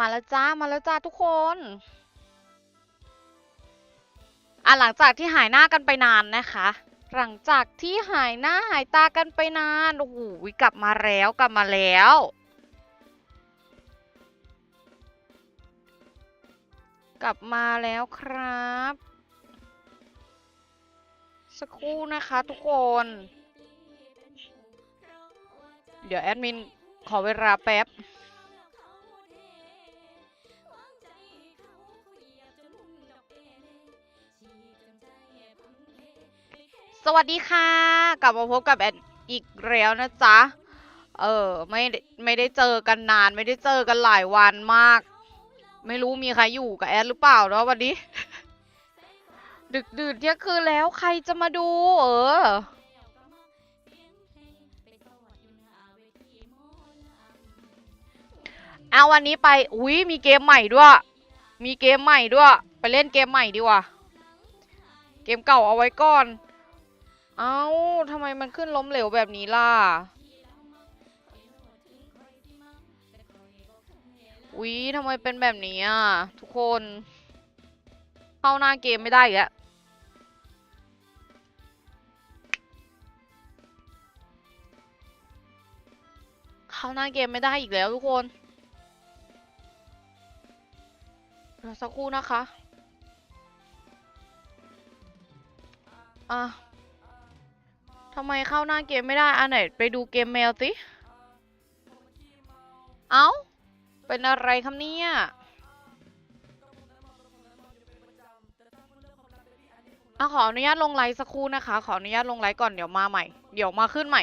มาแล้วจ้ามาแล้วจ้าทุกคนอะหลังจากที่หายหน้ากันไปนานนะคะ หลังจากที่หายหน้าหายตากันไปนานโอ้โหกลับมาแล้วกลับมาแล้วกลับมาแล้วครับ สักครู่นะคะทุกคน เดี๋ยวแอดมินขอเวลาแป๊บ สวัสดีค่ะ กลับมาพบกับแอดอีกแล้วนะจ๊ะ เออไม่ไม่ได้เจอกันนาน ไม่ได้เจอกันหลายวันมาก ไม่รู้มีใครอยู่กับแอดหรือเปล่าเนาะวันนี้ ดึกดื่นเที่ยงคืนแล้วใครจะมาดู เออ เอาวันนี้ไป อุ้ยมีเกมใหม่ด้วย มีเกมใหม่ด้วย ไปเล่นเกมใหม่ดีกว่า เกมเก่าเอาไว้ก่อน เอ้าทำไมมันขึ้นล้มเหลวแบบนี้ล่ะอุ๊ยทำไมเป็นแบบนี้อะ ทุกคน เข้าหน้าเกมไม่ได้อีกแล้วเข้าหน้าเกมไม่ได้อีกแล้วทุกคนรอสักครู่นะคะ อะ ทำไมเข้าหน้าเกมไม่ได้อันไหนไปดูเกมแมวสิ เอ้า เป็นอะไรครับเนี่ยอะขออนุญาตลงไลฟ์สักครู่นะคะ ขออนุญาตลงไลฟ์ก่อนเดี๋ยวมาใหม่ เดี๋ยวมาขึ้นใหม่